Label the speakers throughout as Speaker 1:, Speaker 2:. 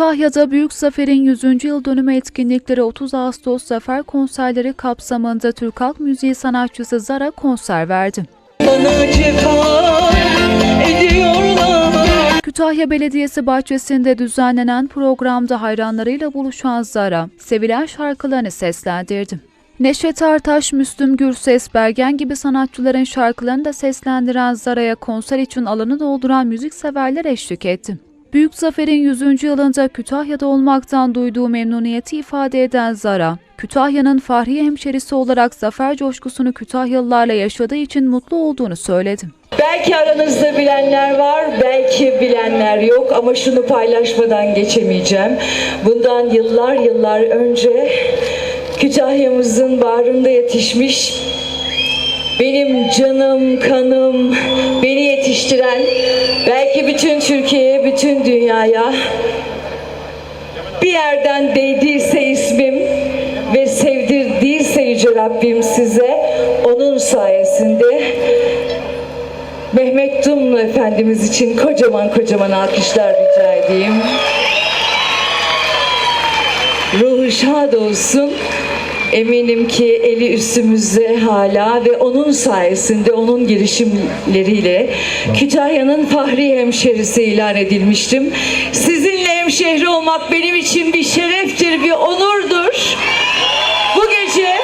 Speaker 1: Kütahya'da Büyük Zafer'in 100. yıl dönümü etkinlikleri 30 Ağustos Zafer konserleri kapsamında Türk Halk Müziği sanatçısı Zara konser verdi. Kütahya Belediyesi bahçesinde düzenlenen programda hayranlarıyla buluşan Zara, sevilen şarkılarını seslendirdi. Neşet Ertaş, Müslüm Gürses, Bergen gibi sanatçıların şarkılarını da seslendiren Zara'ya konser için alanı dolduran müzikseverler eşlik etti. Büyük Zafer'in 100. yılında Kütahya'da olmaktan duyduğu memnuniyeti ifade eden Zara, Kütahya'nın Fahriye hemşerisi olarak zafer coşkusunu Kütahyalılarla yaşadığı için mutlu olduğunu söyledi.
Speaker 2: Belki aranızda bilenler var, belki bilenler yok ama şunu paylaşmadan geçemeyeceğim. Bundan yıllar yıllar önce Kütahya'mızın bağrında yetişmiş benim canım, kanım, beni yetiştiren, belki bütün Türkiye'ye, bütün dünyaya bir yerden değdiyse ismim ve sevdirdiyse Yüce Rabbim size, onun sayesinde Mehmet Dumlu Efendimiz için kocaman kocaman alkışlar rica edeyim. Ruhu şad olsun. Eminim ki eli üstümüzde hala ve onun sayesinde, onun girişimleriyle Kütahya'nın Fahri Hemşerisi ilan edilmiştim. Sizinle hemşehri olmak benim için bir şereftir, bir onurdur. Bu gece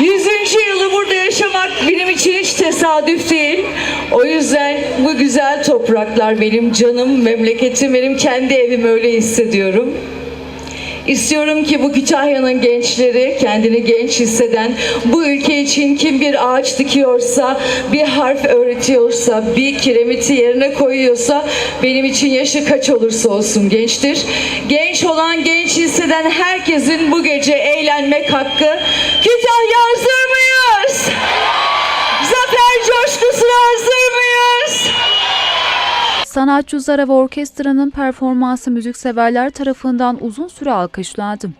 Speaker 2: 100. yılı burada yaşamak benim için hiç tesadüf değil. O yüzden bu güzel topraklar benim canım, memleketim, benim kendi evim öyle hissediyorum. İstiyorum ki bu Kütahya'nın gençleri kendini genç hisseden bu ülke için kim bir ağaç dikiyorsa, bir harf öğretiyorsa, bir kiremiti yerine koyuyorsa benim için yaşı kaç olursa olsun gençtir. Genç olan, genç hisseden herkesin bu gece eğlenmek hakkı. Kütahya
Speaker 1: Sanatçı Zara ve orkestranın performansı müzikseverler tarafından uzun süre alkışlandı.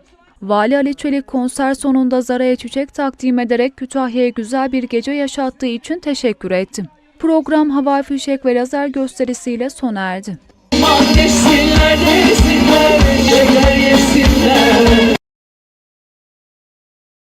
Speaker 1: Vali Ali Çelik konser sonunda Zara'ya çiçek takdim ederek Kütahya'ya güzel bir gece yaşattığı için teşekkür etti. Program havai fişek ve lazer gösterisiyle sona erdi.
Speaker 2: Yesinler.